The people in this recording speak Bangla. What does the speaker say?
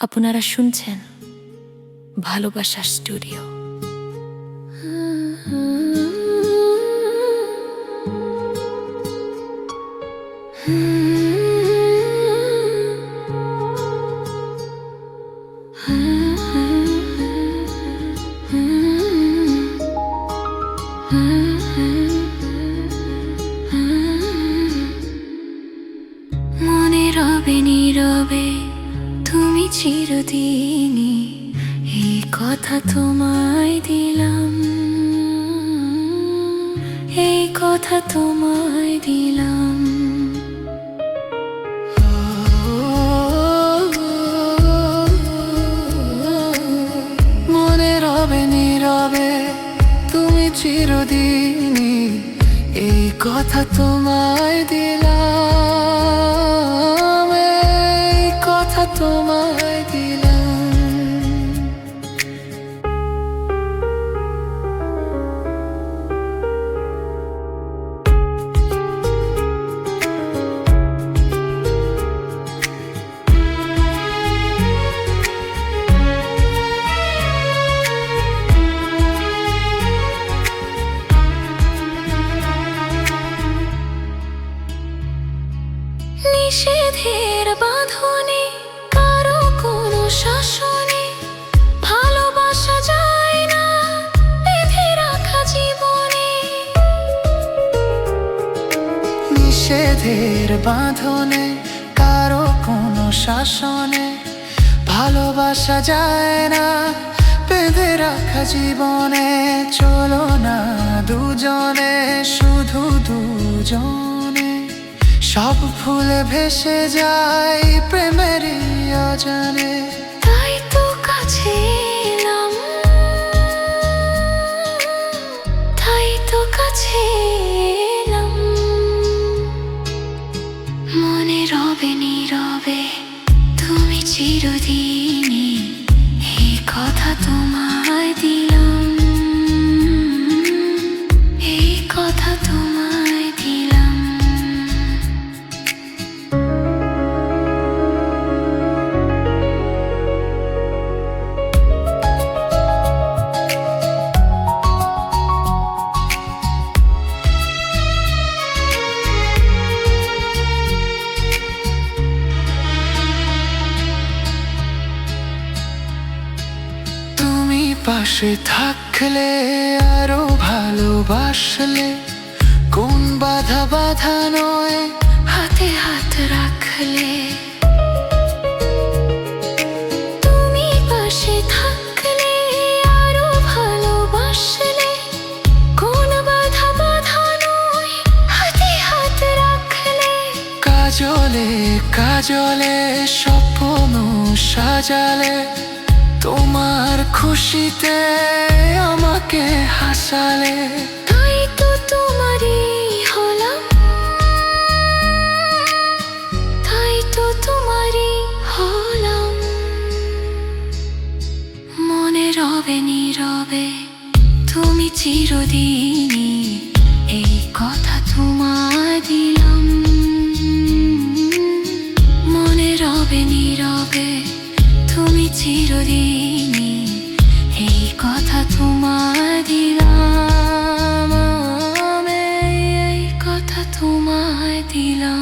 আপনারা শুনছেন ভালোবাসার স্টুডিও। চিরদিনই এই কথা তোমায় দিলাম। এই কথা তোমায় দিলাম। মনে রবে, নীরবে তুমি চিরদিনই এই কথা তোমায় দিলাম। শাসনে ভালোবাসা যায় রাখা জীবনে। নিষেধের বাঁধনে, কারও কোনো শাসনে ভালোবাসা যায় না, বেঁধে রাখা জীবনে। চলো না দুজনে, শুধু দুজনে। সব ফুলে ভেসে যায় প্রেমেরই অজানে। চিরদিনই পাশে থাকলে আরও ভালোবাসলে। কোন বাধা বাধা নয়, হাতে হাত রাখলে। পাশে থাকলে ভালোবাসলে। কোন কাজলে কাজলে স্বপ্ন সাজালে। তোমার খুশিতে আমাকে হাসালে। তাই তো তোমারই হলাম। তাই তো তোমারই হলাম। মনে রবে তুমি চিরদিনই তুমি চিরদিনই এই কথা তোমায় দিলাম। এই কথা তোমায় দিলাম।